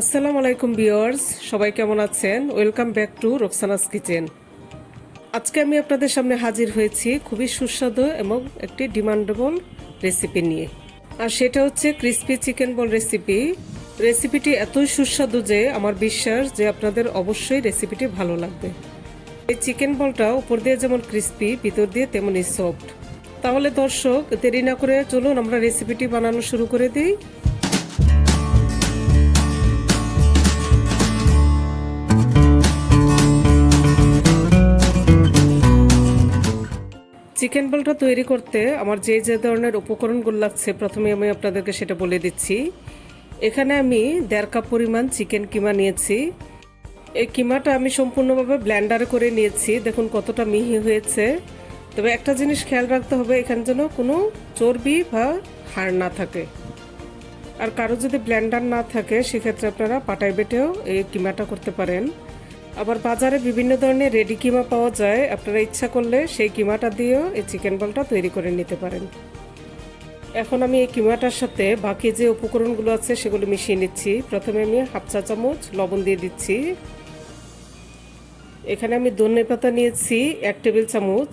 আসসালামু আলাইকুম বিয়ার্স সবাই কেমন আছেন? Welcome back to Roksana's kitchen আজকে আমি আপনাদের সামনে হাজির হয়েছি খুবই সুস্বাদু এবং একটি ডিমান্ডেবল রেসিপি নিয়ে। আর সেটা হচ্ছে ক্রিস্পি চিকেন বল রেসিপি রেসিপিটি এতই সুস্বাদু যে আমার বিশ্বাস যে আপনাদের অবশ্যই রেসিপিটি ভালো লাগবে। এই চিকেন বলটা উপর দিয়ে যেমন ক্রিস্পি ভিতর দিয়ে তেমনই সফট তাহলে দর্শক, দেরি না করে চলুন আমরা রেসিপিটি বানানো শুরু করে দিই। চিকেন বলটা তৈরি করতে আমার যে যে ধরনের উপকরণগুলো লাগছে, প্রথমে আমি আপনাদেরকে সেটা বলে দিচ্ছি। এখানে আমি দেড় কাপ পরিমাণ চিকেন কিমা নিয়েছি। এই কিমাটা আমি সম্পূর্ণভাবে ব্ল্যান্ডারে করে নিয়েছি। দেখুন কতটা মিহি হয়েছে। তবে একটা জিনিস খেয়াল রাখতে হবে, এখানে যেন কোনো চর্বি বা হাড় না থাকে। আর কারও যদি ব্ল্যান্ডার না থাকে, সেক্ষেত্রে আপনারা পাটায় বেটেও এই কিমাটা করতে পারেন। আবার বাজারে বিভিন্ন ধরনের রেডি কিমা পাওয়া যায়। আপনারা ইচ্ছা করলে সেই কিমাটা দিয়েও এই চিকেন বলটা তৈরি করে নিতে পারেন। এখন আমি এই কিমাটার সাথে বাকি যে উপকরণগুলো আছে সেগুলো মিশিয়ে নিচ্ছি। প্রথমে আমি হাফ চা চামচ লবণ দিয়ে দিচ্ছি। এখানে আমি ধনে পাতা নিয়েছি এক টেবিল চামচ।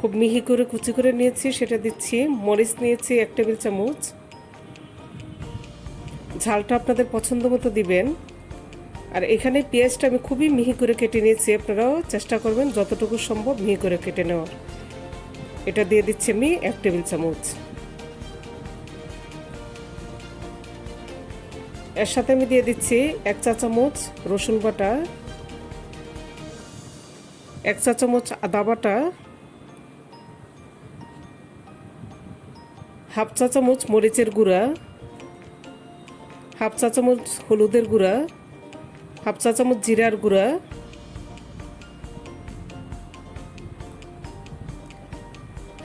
খুব মিহি করে কুচি করে নিয়েছি, সেটা দিচ্ছি। মরিচ নিয়েছি এক টেবিল চামচ। ঝালটা আপনাদের পছন্দ মতো দিবেন। আর এখানে পেঁয়াজটা আমি খুবই মিহি করে কেটে নিয়েছি। আপনারাও চেষ্টা করবেন যতটুকু সম্ভব মিহি করে কেটে নেওয়ার। এটা দিয়ে দিচ্ছি আমি এক টেবিল চামচ। এর সাথে আমি দিয়ে দিচ্ছি এক চা চামচ রসুন বাটা, এক চা চামচ আদা বাটা, হাফ চা চামচ মরিচের গুঁড়া, হাফ চা চামচ হলুদের গুঁড়া হাফ চা চামচ জিরার গুঁড়া।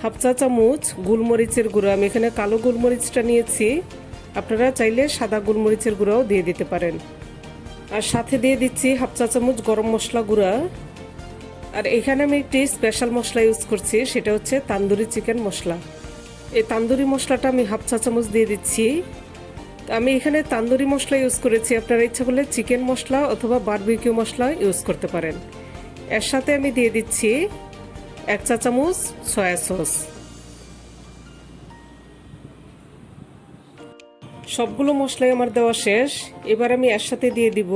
হাফ চা চামচ গোলমরিচের গুঁড়া। আমি এখানে কালো গোলমরিচটা নিয়েছি। আপনারা চাইলে সাদা গোলমরিচের গুঁড়াও দিয়ে দিতে পারেন। আর সাথে দিয়ে দিচ্ছি হাফ চা চামচ গরম মশলা গুঁড়া। আর এখানে আমি একটি স্পেশাল মশলা ইউজ করছি, সেটা হচ্ছে তান্দুরি চিকেন মশলা। এই তান্দুরি মশলাটা আমি হাফ চা চামচ দিয়ে দিচ্ছি। আমি এখানে তান্দুরি মশলা ইউজ করেছি। আপনারা ইচ্ছা করলে চিকেন মশলা অথবা বারবিকিউ মশলা ইউজ করতে পারেন। এর সাথে আমি দিয়ে দিচ্ছি এক চা চামচ সয়া সস। সবগুলো মশলাই আমার দেওয়া শেষ। এবার আমি এর সাথে দিয়ে দিব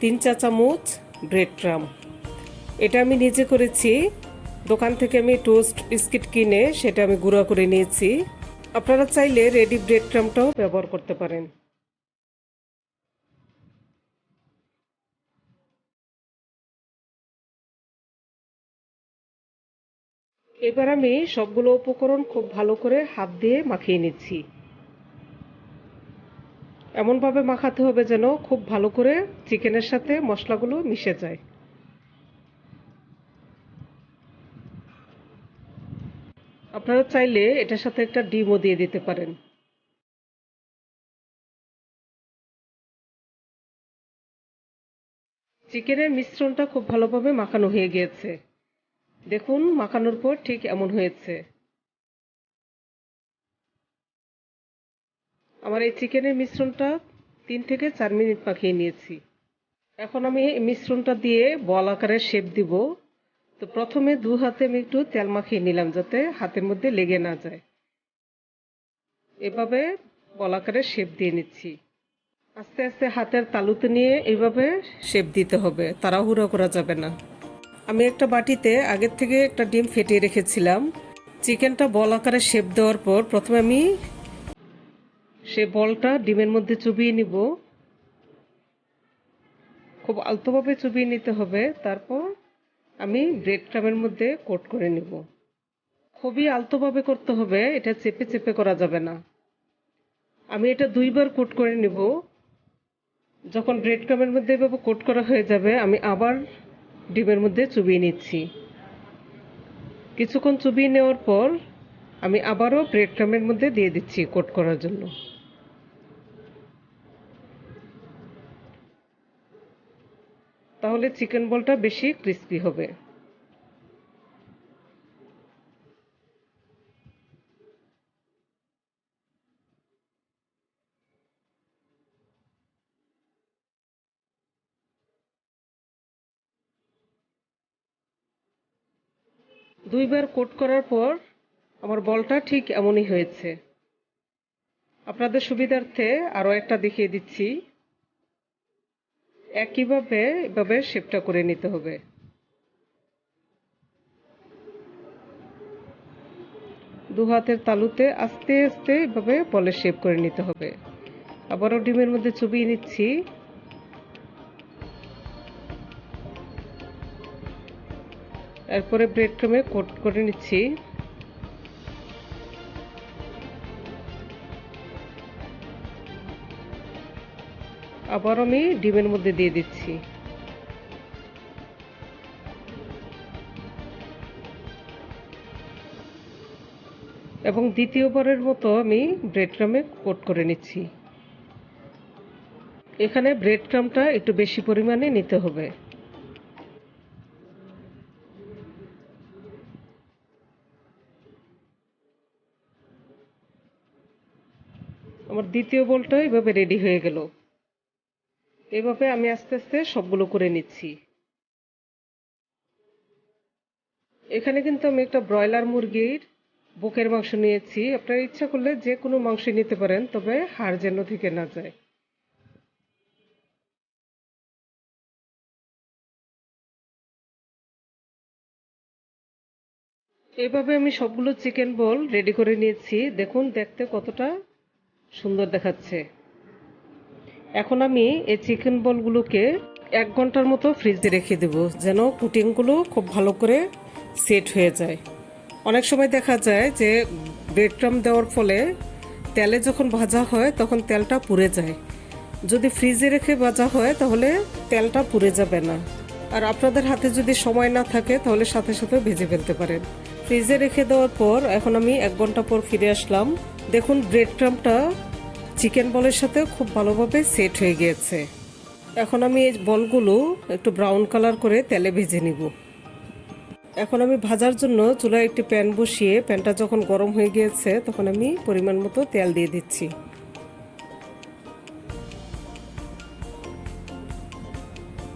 তিন চা চামচ ব্রেড ক্রাম এটা আমি নিজে করেছি। দোকান থেকে আমি টোস্ট বিস্কিট কিনে সেটা আমি গুঁড়া করে নিয়েছি। আপনারা চাইলে রেডি ব্রেড ক্রামটাও ব্যবহার করতে পারেন। এবার আমি সবগুলো উপকরণ খুব ভালো করে হাত দিয়ে মাখিয়ে নিচ্ছি। এমনভাবে মাখাতে হবে যেন খুব ভালো করে চিকেনের সাথে মশলাগুলো মিশে যায়। আপনারা চাইলে এটার সাথে একটা ডিমও দিয়ে দিতে পারেন। চিকেনের মিশ্রণটা খুব ভালোভাবে মাখানো হয়ে গিয়েছে। দেখুন, মাখানোর পর ঠিক এমন হয়েছে। আমার এই চিকেনের মিশ্রণটা তিন থেকে চার মিনিট মাখিয়ে নিয়েছি। এখন আমি এই মিশ্রণটা দিয়ে বল আকারের শেপ দিব। তো প্রথমে দু হাতে আমি একটু তেল মাখিয়ে নিলাম যাতে হাতের মধ্যে লেগে না যায়। এভাবে বলাকারে শেপ দিয়ে নিচ্ছি। আস্তে আস্তে হাতের তালুতে নিয়ে এইভাবে শেপ দিতে হবে, তাড়াহুড়ো করা যাবে না। আমি একটা বাটিতে আগের থেকে একটা ডিম ফেটিয়ে রেখেছিলাম। চিকেনটা বল আকারে শেপ দেওয়ার পর প্রথমে আমি সে বলটা ডিমের মধ্যে চুবিয়ে নিব। খুব আলতোভাবে চুবিয়ে নিতে হবে, তারপর আমি ব্রেড ক্রামের মধ্যে কোট করে নিব। খুবই আলতোভাবে করতে হবে, এটা চেপে চেপে করা যাবে না। আমি এটা দুইবার কোট করে নিব। যখন ব্রেড ক্রামের মধ্যে এভাবে কোট করা হয়ে যাবে, আমি আবার ডিমের মধ্যে চুবিয়ে নিচ্ছি। কিছুক্ষণ চুবিয়ে নেওয়ার পর, আমি আবারও ব্রেড ক্রামের মধ্যে দিয়ে দিচ্ছি কোট করার জন্য। তাহলে চিকেন বলটা বেশি ক্রিস্পি হবে। দুইবার কোট করার পর আমার বলটা ঠিক এমনই হয়েছে। আপনাদের সুবিধার্থে আরও একটা দেখিয়ে দিচ্ছি। একইভাবে, এভাবে শেপটা করে নিতে হবে। দু হাতের তালুতে আস্তে আস্তে এভাবে বলের শেপ করে নিতে হবে। আবারও ডিমের মধ্যে চুবিয়ে নিচ্ছি। এরপরে ব্রেড ক্রামে কোট করে নিচ্ছি। আবার আমি ডিমের মধ্যে দিয়ে দিচ্ছি। এবং দ্বিতীয়বারের মতো আমি ব্রেড ক্রামে কোট করে নিচ্ছি। এখানে ব্রেড ক্রামটা একটু বেশি পরিমাণে নিতে হবে। আমার দ্বিতীয় বলটা এভাবে রেডি হয়ে গেল। এভাবে আমি আস্তে আস্তে সবগুলো করে নিচ্ছি। এখানে কিন্তু আমি একটা ব্রয়লার মুরগির বুকের মাংস নিয়েছি। আপনার ইচ্ছা করলে যে কোনো মাংস নিতে পারেন, তবে হাড় যেন থেকে না যায়। এভাবে আমি সবগুলো চিকেন বল রেডি করে নিয়েছি। দেখুন, দেখতে কতটা সুন্দর দেখাচ্ছে। এখন আমি এই চিকেন বলগুলোকে এক ঘণ্টার মতো ফ্রিজে রেখে দেব, যেন কুটিংগুলো খুব ভালো করে সেট হয়ে যায়। অনেক সময় দেখা যায় যে ব্রেড ক্রাম দেওয়ার ফলে তেলে যখন ভাজা হয়, তখন তেলটা পুড়ে যায়। যদি ফ্রিজে রেখে ভাজা হয়, তাহলে তেলটা পুড়ে যাবে না। আর আপনাদের হাতে যদি সময় না থাকে, তাহলে সাথে সাথে ভেজে ফেলতে পারেন। ফ্রিজে রেখে দেওয়ার পর, এখন আমি এক ঘণ্টা পর ফিরে আসলাম। দেখুন ব্রেড ক্রামটা চিকেন বলের সাথে খুব ভালোভাবে সেট হয়ে গিয়েছে। এখন আমি এই বলগুলো একটু ব্রাউন কালার করে তেলে ভেজে নিব। এখন আমি ভাজার জন্য চুলায় একটি প্যান বসিয়ে প্যানটা যখন গরম হয়ে গিয়েছে তখন আমি পরিমাণ মতো তেল দিয়ে দিচ্ছি।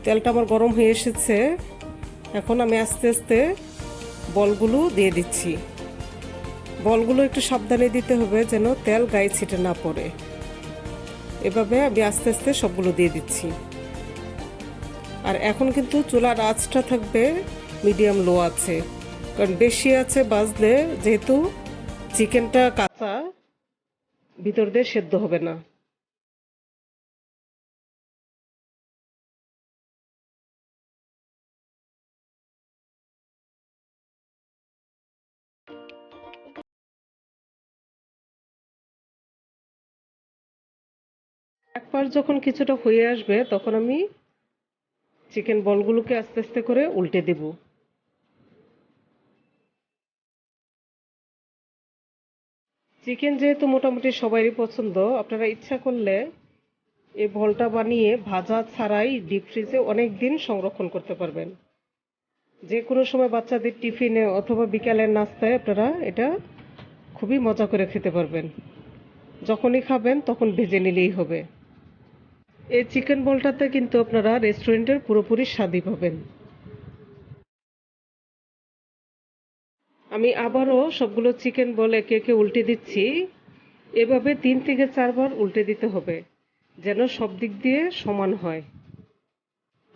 তেলটা আমার গরম হয়ে এসেছে। এখন আমি আস্তে আস্তে বলগুলো দিয়ে দিচ্ছি। বলগুলো একটু সাবধানে দিতে হবে যেন তেল গায়ে ছিটে না পড়ে। এভাবে আমি আস্তে আস্তে সবগুলো দিয়ে দিচ্ছি। আর এখন কিন্তু চুলার আঁচটা থাকবে মিডিয়াম লো আছে। কারণ বেশি আছে বাজলে যেহেতু চিকেনটা কাঁচা, ভিতর দিয়ে সেদ্ধ হবে না। একবার যখন কিছুটা হয়ে আসবে, তখন আমি চিকেন বলগুলোকে আস্তে আস্তে করে উল্টে দেব। চিকেন যেহেতু মোটামুটি সবারই পছন্দ, আপনারা ইচ্ছা করলে এই বলটা বানিয়ে ভাজা ছাড়াই ডিপ ফ্রিজে অনেক দিন সংরক্ষণ করতে পারবেন। যে কোনো সময় বাচ্চাদের টিফিনে অথবা বিকালের নাস্তায় আপনারা এটা খুবই মজা করে খেতে পারবেন। যখনই খাবেন তখন ভেজে নিলেই হবে। এই চিকেন বলটাতে কিন্তু আপনারা রেস্টুরেন্টের পুরোপুরি স্বাদই পাবেন। আমি আবারও সবগুলো চিকেন বল একে একে উল্টে দিচ্ছি। এভাবে তিন থেকে চারবার উল্টে দিতে হবে, যেন সব দিক দিয়ে সমান হয়।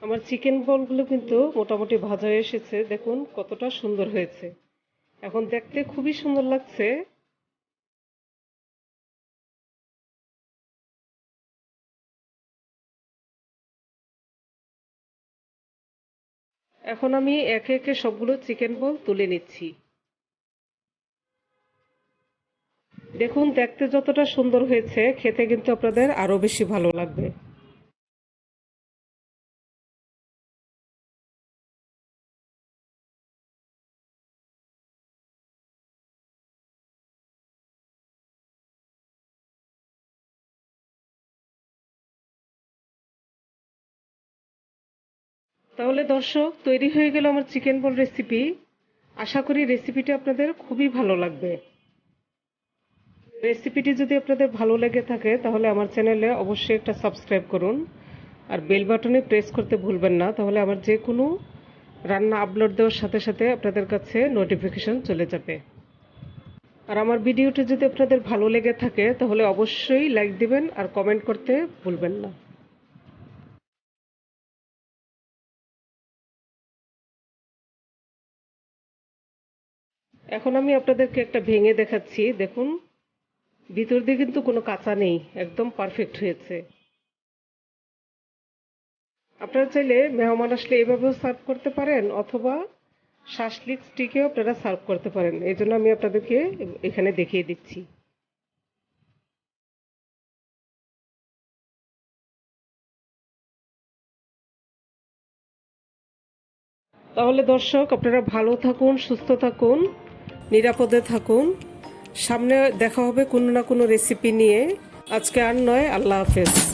আমার চিকেন বলগুলো কিন্তু মোটামুটি ভাজা এসেছে। দেখুন কতটা সুন্দর হয়েছে। এখন দেখতে খুবই সুন্দর লাগছে। এখন আমি একে একে সবগুলো চিকেন বল তুলে নিচ্ছি। দেখুন, দেখতে যতটা সুন্দর হয়েছে, খেতে কিন্তু আপনাদের আরও বেশি ভালো লাগবে। তাহলে দর্শক, তৈরি হয়ে গেল আমার চিকেন বল রেসিপি আশা করি রেসিপিটা আপনাদের খুবই ভালো লাগবে। রেসিপিটি যদি আপনাদের ভালো লেগে থাকে, তাহলে আমার চ্যানেলে অবশ্যই একটা সাবস্ক্রাইব করুন। আর বেল বাটনে প্রেস করতে ভুলবেন না, তাহলে আমার যে কোনো রান্না আপলোড দেওয়ার সাথে সাথে আপনাদের কাছে নোটিফিকেশন চলে যাবে। আর আমার ভিডিওটি যদি আপনাদের ভালো লেগে থাকে, তাহলে অবশ্যই লাইক দিবেন আর কমেন্ট করতে ভুলবেন না। এখন আমি আপনাদেরকে একটা ভেঙে দেখাচ্ছি, দেখুন। ভিতর দিয়ে কিন্তু কোনো কাঁচা নেই, একদম পারফেক্ট হয়েছে। আপনারা চাইলে মেহমান আসলে এভাবেও সার্ভ করতে পারেন, অথবা শাসলিক স্টিকেও আপনারা সার্ভ করতে পারেন। এই জন্য আমি আপনাদেরকে এখানে দেখিয়ে দিচ্ছি। তাহলে দর্শক, আপনারা ভালো থাকুন, সুস্থ থাকুন। নিরাপদে থাকুন। সামনে দেখা হবে কোনো না কোনো রেসিপি নিয়ে। আজকে আর নয়, আল্লাহ হাফেজ।